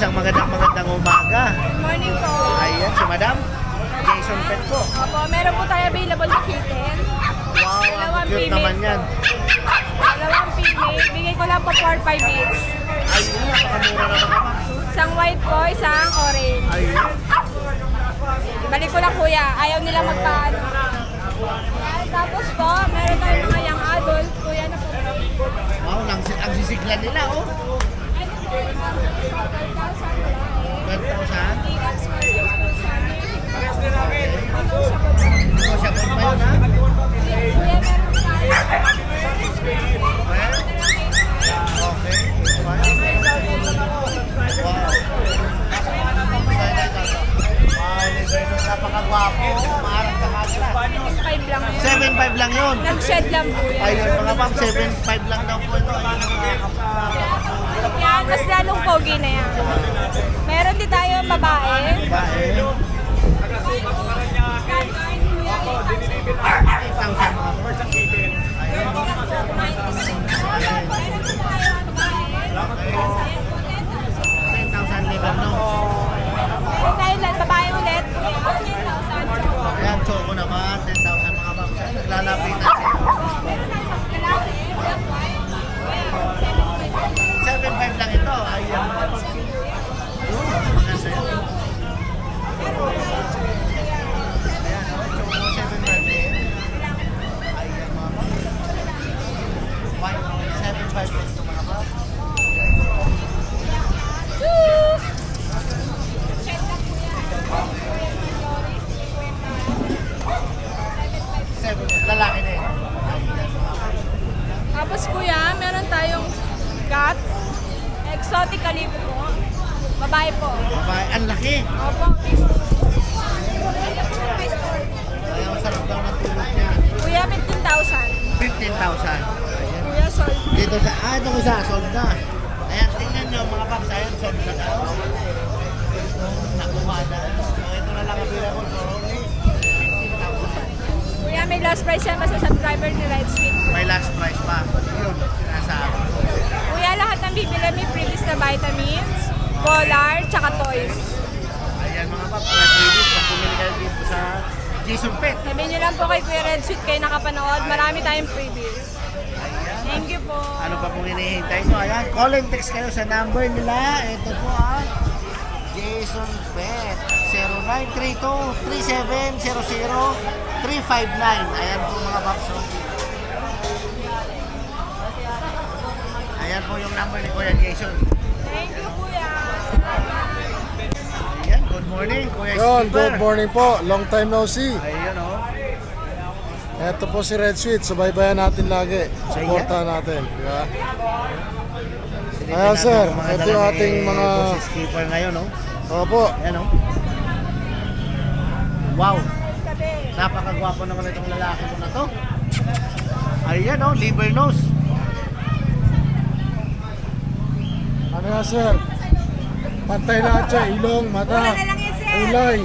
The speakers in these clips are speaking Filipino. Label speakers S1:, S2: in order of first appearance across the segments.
S1: isang magandang magandang umaga.
S2: Good morning po.
S1: Ayan, si Madam. Jason Pet po.
S2: Opo, meron po tayo available na kitten.
S1: Wow, ang
S2: Dalawang
S1: cute
S2: female
S1: naman
S2: po.
S1: yan.
S2: Dalawang female. Bigay ko lang po 4-5 each.
S1: Ayun, napakamura na mga ma'am.
S2: Isang white po, isang orange.
S1: Ayun.
S2: Balik ko lang kuya. Ayaw nila magpaano. Ayan, Tapos po, meron tayo mga young adult. Kuya na po.
S1: Wow, ang, ang sisiglan nila, oh. 12,000.
S2: Last price yan basta subscriber ni Ride Sweet.
S1: May last price pa. Yun, nasa
S2: Kuya, lahat ng bibili may previous na vitamins, collar, tsaka toys.
S1: Ayan mga paps, mga babies, pag pumili kayo dito sa Jason Pet.
S2: Sabihin nyo lang po kay Kuya Red Sweet kayo nakapanood. Marami tayong previous.
S1: Ayan.
S2: Thank you po.
S1: Ano pa pong hinihintay nyo? Ayan, call and text kayo sa number nila. Ito po ah. Jason Pet. 0932-3700-359. Ayan po mga papso. Ayan po yung number ni Kuya Jason.
S2: Thank you, Kuya.
S1: Ayan, good morning Kuya
S3: Yon,
S1: Skipper.
S3: good morning po. Long time no see.
S1: Ayan o.
S3: Ito po si Red Sweet. Subaybayan natin lagi. Suporta natin. Di ba? Ayan, sir. Ito yung ating mga-
S1: Skipper ngayon o.
S3: Opo.
S1: Ayan o. Wow. Napakagwapo naman itong lalaki mo na to. Ayan o, liver nose.
S3: Ano nga, sir? Pantay lahat siya. Ilong, mata,
S2: Wala na lang yan, sir.
S3: ulay.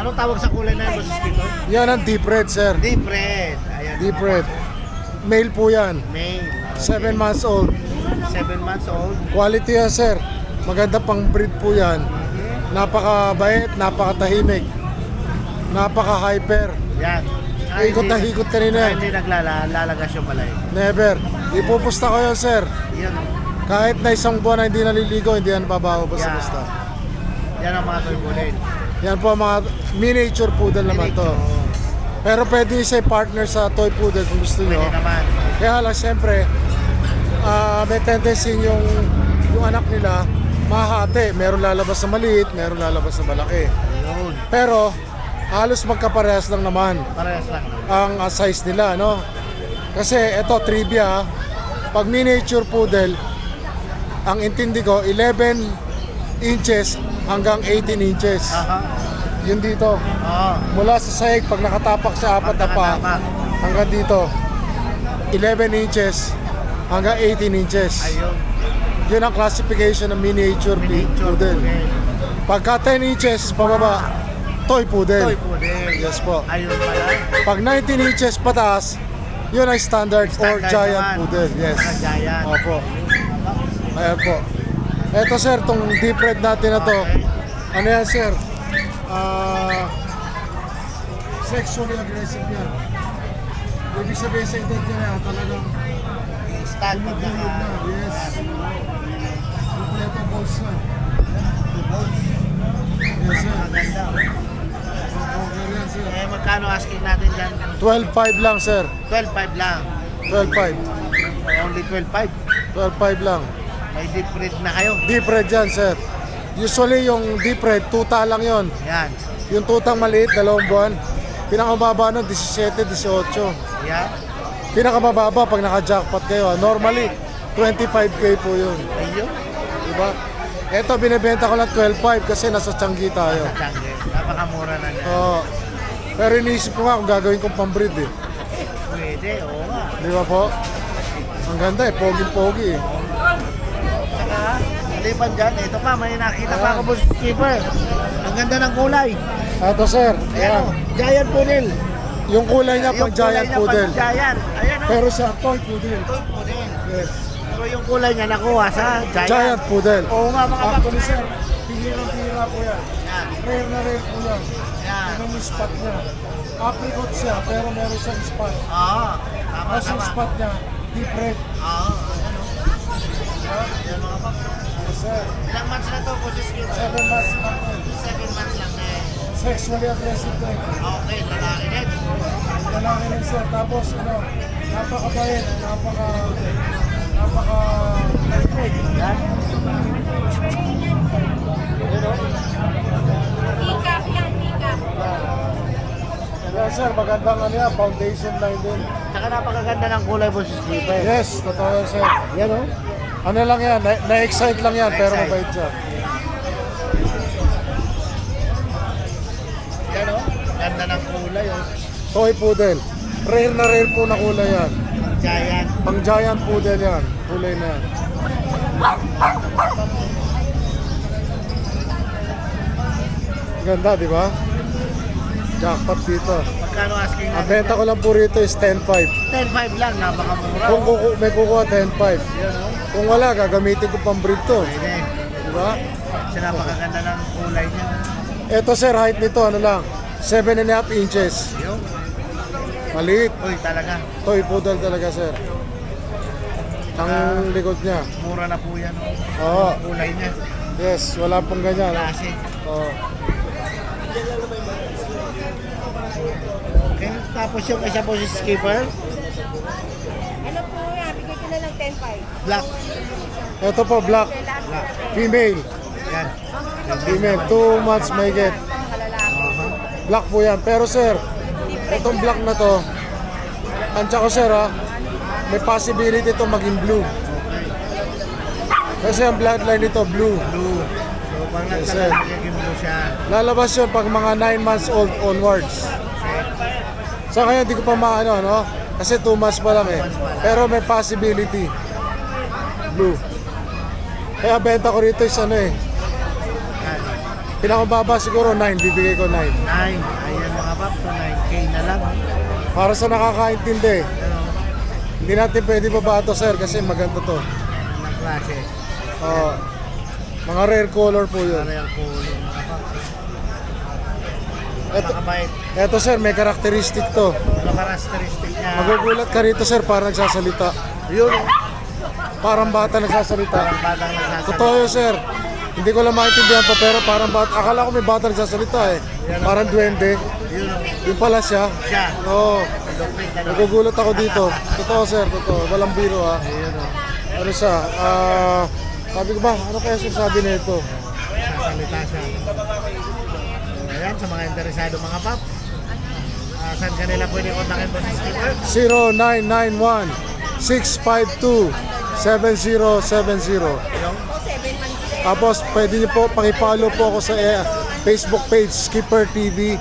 S1: Anong tawag sa kulay na yun, boss Tito?
S3: Yan ang deep red, sir.
S1: Deep red. Ayan.
S3: Deep red. Male po yan.
S1: Male.
S3: 7 months old.
S1: 7 months old.
S3: Quality yan, sir. Maganda pang breed po yan. Napakabait, napakatahimik. Napaka-hyper.
S1: Yan.
S3: Hikot na hikot kanina yan.
S1: Hindi naglalagas yung palay.
S3: Never. Ipupusta ko yan, sir.
S1: Yan.
S3: Kahit na isang buwan na hindi naliligo, hindi yan babaho basta-basta.
S1: Yan ang mga toy bullet.
S3: Yan po ang mga miniature poodle naman to. Pero pwede siya partner sa toy poodle kung gusto nyo.
S1: Pwede naman.
S3: Kaya lang, siyempre, ah, may tendency yung, yung anak nila mahati. Meron lalabas na maliit, meron lalabas na malaki.
S1: Yun.
S3: Pero, halos magkaparehas lang naman
S1: Parehas lang.
S3: ang ah, size nila, no? Kasi ito, trivia, pag miniature poodle, ang intindi ko, 11 inches hanggang 18 inches.
S1: Aha.
S3: Yun dito.
S1: Oo.
S3: Mula sa sahig, pag nakatapak sa apat na pa,
S1: Nakatapak.
S3: hanggang dito, 11 inches hanggang 18 inches.
S1: Ayun.
S3: Yun ang classification ng miniature,
S1: Miniature
S3: poodle.
S1: poodle.
S3: Pagka 10 inches pababa, toy poodle.
S1: Toy poodle.
S3: Yes po.
S1: Ayun pala.
S3: Pag 19 inches pataas, yun ay standard, or
S1: Standard
S3: giant
S1: naman.
S3: poodle. Yes.
S1: Mga giant.
S3: Opo. Ayan po. Eto sir, tong deep red natin na to. Ano yan sir? Ah, sexually aggressive yan. Ibig sabihin sa edad niya yan, talagang
S1: Stand
S3: Tumutulog na, yes. Kompleto balls na. Yes, sir.
S1: Maganda.
S3: Sir.
S1: Eh, magkano asking natin dyan?
S3: 12.5 lang, sir.
S1: 12.5 lang.
S3: 12.5.
S1: Only 12.5.
S3: 12.5 lang.
S1: May deep red na kayo.
S3: Deep red yan, sir. Usually, yung deep red, tuta lang yon.
S1: Yan.
S3: Yung tutang maliit, dalawang buwan. Pinakamababa nun, 17, 18.
S1: Yan.
S3: Pinakamababa pag naka-jackpot kayo. ah. Normally, 25k po yun.
S1: Ayun.
S3: Diba? Ito, binibenta ko lang 12.5 kasi nasa Changi tayo.
S1: Napakamura na niya.
S3: Oo. Pero iniisip ko nga kung gagawin kong pambreed eh.
S1: Pwede, oo nga.
S3: Di ba po? Ang ganda eh, pogi-pogi eh.
S1: Saka, maliban dyan, ito pa, may nakita pa ako boss keeper. Ang ganda ng kulay.
S3: Ito sir,
S1: Ayan o,
S3: ayan.
S1: giant poodle.
S3: Yung kulay niya pang giant
S1: niya
S3: poodle.
S1: pang giant. Ayan o.
S3: Pero siya, toy poodle.
S1: Yung poodle.
S3: Yes.
S1: Pero yung kulay niya nakuha sa giant.
S3: Giant poodle.
S1: Oo nga mga
S3: Actually
S1: paps.
S3: sir, pihirang-pihira po. Yan. Rare na rare po yan. Ano yung spot niya? Apricot siya, pero meron siyang spot.
S1: Oo. Tama,
S3: Tapos yung
S1: tama.
S3: spot niya, deep red.
S1: Oo. Ayan o. Yan mga paps.
S3: Yes sir.
S1: Ilang months na to, boss keeper?
S3: Seven months lang po.
S1: Seven months lang na eh.
S3: Sexually aggressive din.
S1: Okay, lalaki din.
S3: Lalaki rin sir. Tapos ano, napakabait, napaka, napaka, lightweight.
S1: Yan.
S2: Tikap yan, tikap.
S3: Yes sir, magandang ano yan, foundation line din.
S1: Saka napakaganda ng kulay, boss keeper.
S3: Yes, totoo yan sir.
S1: Yan o.
S3: Ano lang yan, na- na-excite lang yan, pero
S1: Na-excite.
S3: mabait siya.
S1: Yan o. Ganda ng kulay o.
S3: Toy poodle. Rare na rare po na kulay yan.
S1: Giant.
S3: Pang giant poodle yan, kulay na yan. Ganda, di ba? Jackpot dito.
S1: Magkano asking
S3: Ang
S1: natin?
S3: benta ko lang po rito is 10.5.
S1: 10.5 lang, napakamura.
S3: Kung kuku, may kukuha 10.5.
S1: Yan o.
S3: Kung wala, gagamitin ko pang breed to.
S1: Pwede.
S3: Di ba?
S1: Kasi napakaganda ng kulay niya.
S3: Ito sir, height nito, ano lang, 7 and a half inches.
S1: Yung.
S3: Maliit.
S1: Uy, talaga.
S3: Toy poodle talaga sir. Ang likod niya.
S1: Mura na po yan. o.
S3: Oo.
S1: Kulay niya.
S3: Yes, wala pong ganyan.
S1: Klase.
S3: Oo.
S1: Okay. Tapos yung isa po si skipper.
S2: Ano po yan? Bigay ko na lang 10.5.
S1: Black.
S3: Ito po, black.
S1: Black.
S3: Female.
S1: Yan.
S3: Female. 2 months may get. Black po yan. Pero sir, itong black na to, tansya ko sir ha, may possibility to maging blue. Kasi ang bloodline nito, blue.
S1: Blue. So, pag
S3: Yes,
S1: blue siya.
S3: Lalabas yun pag mga 9 months old onwards. Sa kaya hindi ko pa maano, no? Kasi 2 months pa lang eh. Pero may possibility. Blue. Kaya benta ko rito is ano eh.
S1: Yan.
S3: Pinakamababa siguro 9, bibigay ko 9.
S1: 9. Ayan mga paps. So, 9K na lang.
S3: Para sa nakakaintindi,
S1: Pero,
S3: hindi natin pwede baba ito sir kasi maganda to.
S1: ng klase.
S3: Oo. mga rare color po yun.
S1: Mga paps.
S3: Ito,
S1: Napakabait.
S3: ito sir, may karakteristik to.
S1: Ano characteristic niya?
S3: Magugulat ka rito sir, parang nagsasalita.
S1: Yun.
S3: Parang bata nagsasalita.
S1: Parang batang nagsasalita.
S3: Totoo yun, sir. Hindi ko lang maintindihan pa, pero parang bata. Akala ko may bata nagsasalita eh. Parang duwende.
S1: Yun.
S3: Yung pala siya.
S1: Siya.
S3: Oo.
S1: Lupit na
S3: Nagugulat ako dito. Totoo, sir. Totoo. Walang biro, ha.
S1: Yun o.
S3: Ano siya? Ah... sabi ko ba, ano kaya sabi nito?
S1: Sasalita siya. Sa mga interesado mga pap. Ah, saan kanila pwede kontakin po si skipper?
S3: 0991 652 7070
S1: Yung?
S3: Tapos pwede niyo po pakipollow po ako sa eh, Facebook page Skipper TV.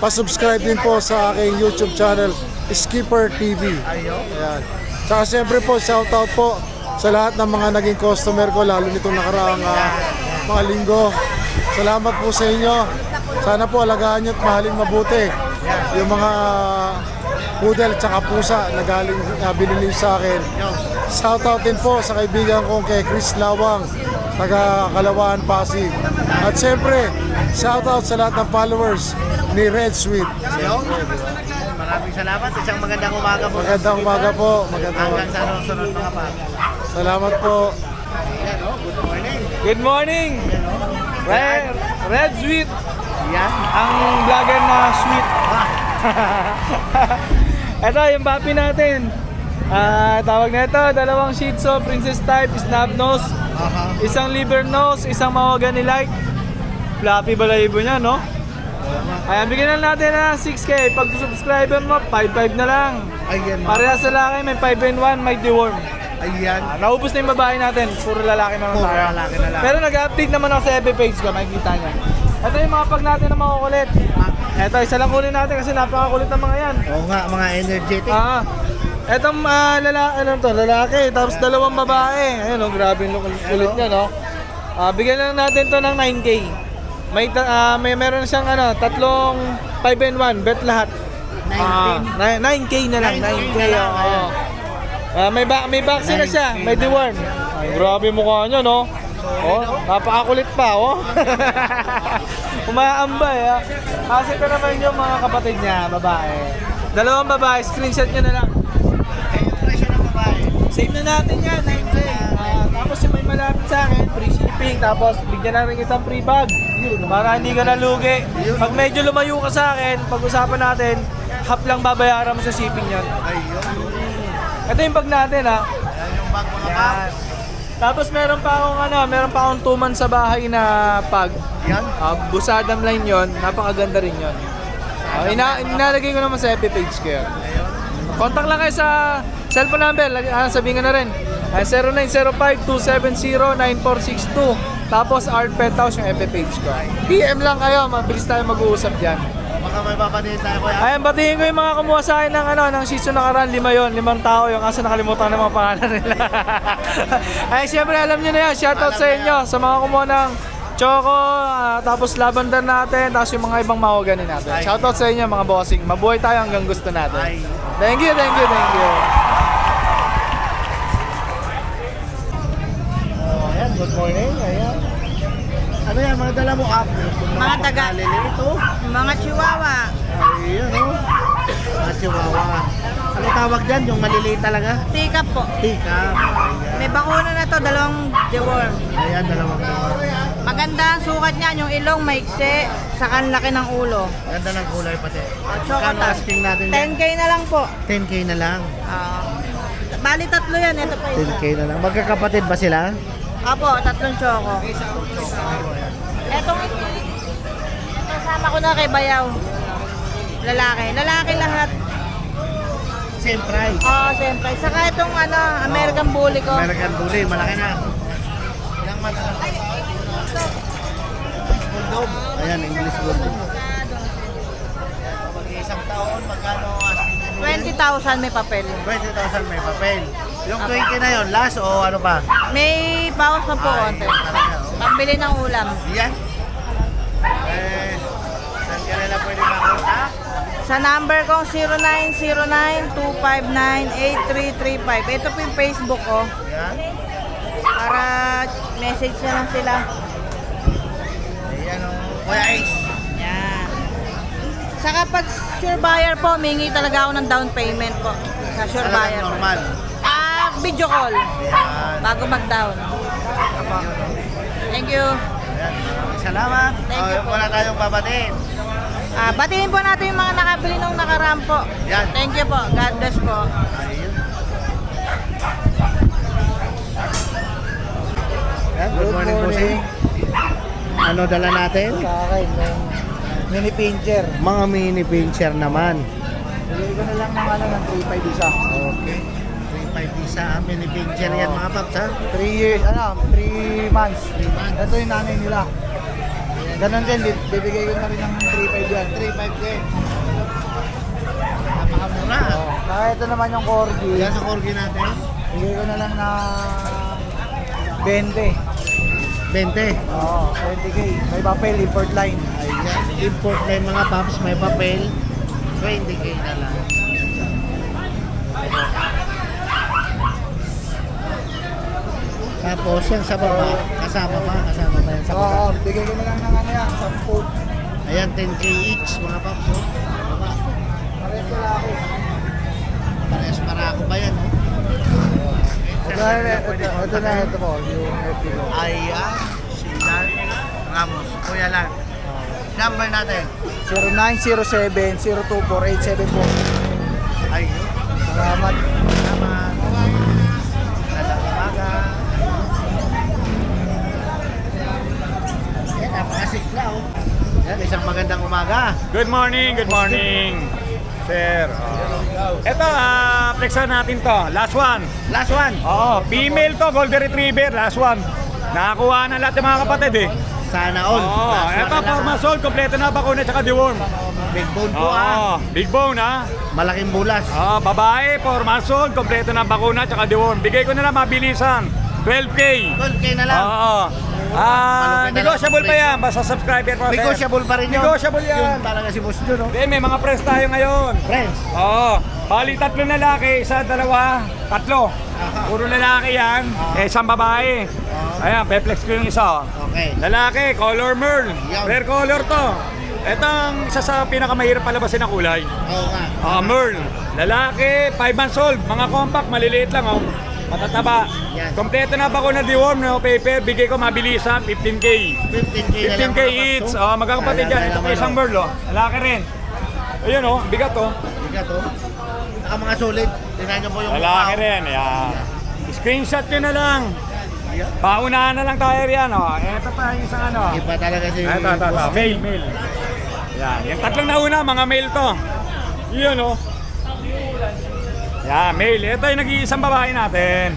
S3: Pa-subscribe din po sa aking YouTube channel Skipper TV. Ayan. Tsaka siyempre po shoutout po sa lahat ng mga naging customer ko lalo nitong nakaraang ah, mga linggo. Salamat po sa inyo. Sana po alagaan niyo at mahalin mabuti yung mga poodle at saka pusa na galing uh, binili sa akin.
S1: Yung.
S3: Shoutout din po sa kaibigan kong kay Chris Lawang taga Kalawaan, Pasig. At siyempre, shoutout sa lahat ng followers ni Red Sweet.
S1: Maraming salamat. Isang magandang umaga po.
S3: Magandang umaga po. Magandang
S1: Hanggang sa sunod mga pa.
S3: Salamat po.
S1: Good morning.
S4: Good morning! Red, Red Sweet,
S1: Yan.
S4: ang vlogger na sweet. Ito, yung papi natin. Ah, tawag na ito, dalawang Shih Tzu, Princess type, snub nose,
S1: Aha.
S4: isang liver nose, isang mahogany light. Fluffy balahibo niya, no? Ayan, bigyan na natin na 6K. Pag subscriber mo, 5-5 na lang. Parehas sa laki, may 5 and 1, may deworm.
S1: Ayan.
S4: Ah, naubos na yung babae natin, puro lalaki na lang
S1: Puro
S4: tayo.
S1: lalaki na lang.
S4: Pero nag-update naman ako sa FB page ko, makikita niya. Ito yung mga pag natin na makukulit. Ito, isa lang kunin natin kasi napakakulit ng mga yan.
S1: Oo nga, mga energetic.
S4: Ah, etong uh, lalaki, ano to, lalaki, tapos dalawang babae. Ayun, oh, grabe yung kulit niya, no? Ah, bigyan lang natin to ng 9K. May, ta- ah, may meron siyang ano, tatlong 5 and 1, bet lahat.
S1: 19.
S4: Ah, ni- 9K na lang,
S1: 9K
S4: 9K.
S1: na lang,
S4: oo. Ah, may ba may vaccine na siya,
S1: 9K
S4: may deworm. Ay, grabe mukha niya, no? Oh, napakakulit pa, oh. Umaambay, ah. Kasi ito naman yung mga kapatid niya, babae. Dalawang babae, screenshot niyo na lang. Save na natin yan, 9K. Ah, tapos yung may malapit sa akin, free shipping. Tapos bigyan na rin kitang free bag. Para hindi ka nalugi. Pag medyo lumayo ka sa akin, pag-usapan natin, half lang babayaran mo sa shipping yan.
S1: Ayun.
S4: Ito yung bag natin ha.
S1: Ayan yung bag mga
S4: Yan.
S1: paps.
S4: Tapos meron pa akong ano, meron pa akong 2 months sa bahay na pag.
S1: Yan.
S4: Uh, Busadam line yon, napakaganda rin yon. Uh, ina inalagay ko naman sa FB page ko yun.
S1: Ayun.
S4: Contact lang kayo sa cellphone number, lagi- ah, sabihin ko na rin. Uh, 0905-270-9462. Tapos Art Pet House yung FB page ko. PM lang kayo, mabilis tayo mag-uusap dyan.
S1: Baka may papatiin tayo kuya.
S4: Ayan, batiin ko yung mga kumuha sa akin ng, ano, ng season nakaraan, lima yon limang tao yung kaso nakalimutan ng mga pangalan nila. Ay, syempre alam nyo na yan, shoutout sa inyo, sa mga kumuha ng Choco, ah, tapos lavender natin, tapos yung mga ibang mahogany natin.
S1: Ay.
S4: Shoutout sa inyo mga bossing, mabuhay tayo hanggang gusto natin.
S1: Ay.
S4: Thank you, thank you, thank you.
S1: Oh, ayan, good morning. Ayan. Ano yan, mga dala mo up?
S2: Mga daga.
S1: Ito.
S2: Mga chihuahua.
S1: Ayun, oh. Mga chihuahua. Ano tawag dyan? Yung maliliit talaga?
S2: Tika po.
S1: Tika.
S2: May bakuna na to, dalawang deworm.
S1: Ayan, dalawang dalawa.
S2: Maganda ang sukat niya, yung ilong maikse, sa laki ng ulo.
S1: Ganda ng kulay pati. Magkano
S2: Chocolate.
S1: asking natin yan?
S2: 10k na lang po.
S1: 10k na lang.
S2: Ah. bali tatlo yan, ito pa isa.
S1: 10k na lang. Magkakapatid ba sila?
S2: Apo, tatlong choco. Etong ito, sama ko na kay Bayaw. Lalaki. Lalaki lahat.
S1: Same price.
S2: Oo, siyempre. Saka itong ano, American Bully ko.
S1: American Bully, malaki na. Ilang months na? Bulldog. Ayan, English Bulldog. Pag isang taon, magkano asking natin?
S2: 20,000 may papel.
S1: 20,000 may papel. Yung 20 na yon last o ano pa?
S2: May bawas pa po
S1: Ay,
S2: konti.
S1: talaga, oh.
S2: Pambili ng ulam.
S1: Yan. Eh, saan ka nila pwede makunta?
S2: Sa number ko 0909-259-8335. Ito po yung Facebook ko.
S1: Yan.
S2: Para message na lang sila.
S1: Ayan o. Kuya Ace.
S2: Yan. Saka pag sure buyer po, mingi talaga ako ng down payment po. Sa sure buyer.
S1: Talagang normal.
S2: Video call. Bago mag-down. Apo. Thank you.
S1: Ayan. Maraming Salamat.
S2: Thank you
S1: Oh,
S2: po.
S1: Wala tayong babatiin.
S2: Ah, batiin po natin yung mga nakabili nung nakaraan po.
S1: Yan.
S2: Thank you po. God bless po.
S1: Ayun. Good, morning, bossing. Ano dala natin?
S4: Sa akin, yung mini pincher.
S1: Mga mini pincher naman.
S4: Bigay ko na lang ng ano, ng 3.5 isa.
S1: Okay. 3.5 isa, ah, mini pincher yan mga paps ha.
S4: 3 years, ano, 3 months.
S1: 3 months.
S4: Ito yung nanay nila. Ganon din, bi- bibigay ko na rin ng 3.5 yan.
S1: 3.5 din. Napakamura.
S4: Oh. Kaya ito naman yung corgi.
S1: Yan sa corgi natin.
S4: Bigay ko na lang na 20.
S1: 20.
S4: Oo, 20k. May papel, import line.
S1: Ayan. Import yung mga paps, may papel. 20k na lang. Tapos yan sa baba, kasama pa, kasama pa yan sa baba.
S3: Oo, bigay ko na lang ng ano yan, 10.
S1: Ayan, 10k each mga paps. Oh. Sa baba.
S3: Pares lang ako.
S1: Parehas para ako pa yan. Oh.
S3: Ito na, ito, na, ito po, yung FB ko.
S1: Ayan, si Lan Ramos. Kuya Lan. Number natin.
S3: 0907-024-874.
S1: Ayun.
S3: Salamat.
S1: Salamat. Magandang umaga. Yan, napakasikla oh. Yan, isang magandang umaga.
S5: Good morning, good morning. Sir. Oh. Ito, ah, flexan natin to. Last one.
S1: Last one.
S5: Oo, female to, golden retriever. Last one. Nakakuha na lahat ng mga kapatid eh.
S1: Sana all.
S5: Oo,
S1: Last one
S5: ito,
S1: na lang,
S5: forma
S1: ah.
S5: soul, kompleto na bakuna tsaka deworm.
S1: Big bone po ah.
S5: Oo, big bone ha.
S1: Malaking bulas.
S5: Oo, babae, forma soul, kompleto na bakuna tsaka deworm. Bigay ko na lang mabilisan. 12K.
S1: 12k na lang.
S5: Oo. Ah, negotiable pa yan, basta subscriber sir.
S1: Negotiable pa rin yun.
S5: Negotiable yan.
S1: Yung talaga si Boss Jun, oh.
S5: Hindi, may mga press tayo ngayon.
S1: Friends.
S5: Oo. Bali, tatlo lalaki, isa, dalawa, tatlo. Puro lalaki yan, eh, isang babae. Ayan, peplex ko yung isa.
S1: Okay.
S5: Lalaki, color merl. Rare color to. Ito ang isa sa pinakamahirap palabasin na kulay.
S1: Oo nga.
S5: Ah, merl. Lalaki, 5 months old. Mga compact, maliliit lang oh. Matataba.
S1: Yan.
S5: Kompleto na ba ko na deworm no paper? Bigay ko mabilisan, 15K.
S1: 15k na lang.
S5: 15K each. Oh, magkakapatid yan. Ito pa isang merl oh. Lalaki rin. Ayun oh, bigat oh.
S1: Bigat oh. Saka mga solid. Tingnan niyo po yung
S5: Lalaki
S1: oh.
S5: rin, yan. Screenshot nyo na lang. Paunahan na lang tayo riyan, oh. Ito pa yung isang ano.
S1: Iba talaga si
S5: Ito, ito, ito. Male, male. Yan. Yung tatlong nauna, mga male to. Yun, oh. Yan, male. Ito yung nag-iisang babae natin.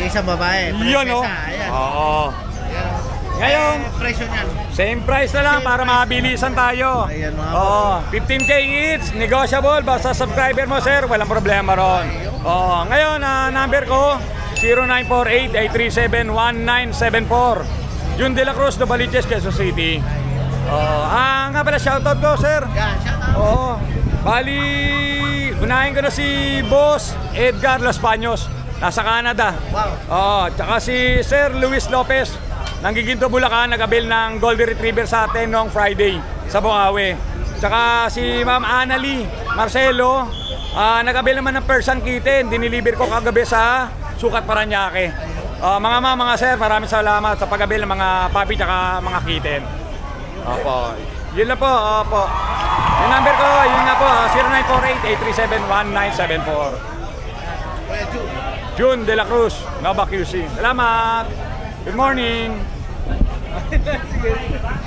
S1: Yung isang babae.
S5: Yun, oh.
S1: prinsesa, Ayan.
S5: Oo.
S1: Ayan.
S5: Ngayon,
S1: Eh, presyo niyan.
S5: Same price na lang
S1: Same
S5: para
S1: price.
S5: mabilisan tayo.
S1: Ayan, mga
S5: Oo, 15k each, negotiable basta subscriber mo sir, walang problema ron. Oo, ngayon ah, number ko 0948-837-1974. Jun De La Cruz, Novaliches, Quezon City. Oo, ah, nga pala shoutout ko sir.
S1: Yan, shout out.
S5: Oo. Bali, unahin ko na si Boss Edgar Los Baños, nasa Canada.
S1: Wow.
S5: Oo, tsaka si Sir Luis Lopez, ng Giginto Bulacan, nagabil ng Golden Retriever sa atin noong Friday sa Bukawi. Tsaka si Ma'am Annalie Marcelo, ah, nagabil naman ng Persian Kitten, diniliver ko kagabi sa Sukat Paranaque. Ah, mga ma'am, mga sir, maraming salamat sa paggabil ng mga papi tsaka mga kitten. Opo. Yun lang po, opo. Yung number ko, yun nga po, ah, 0948-837-1974.
S1: Kuya Jun.
S5: June De La Cruz, Nova QC. Salamat! Good morning!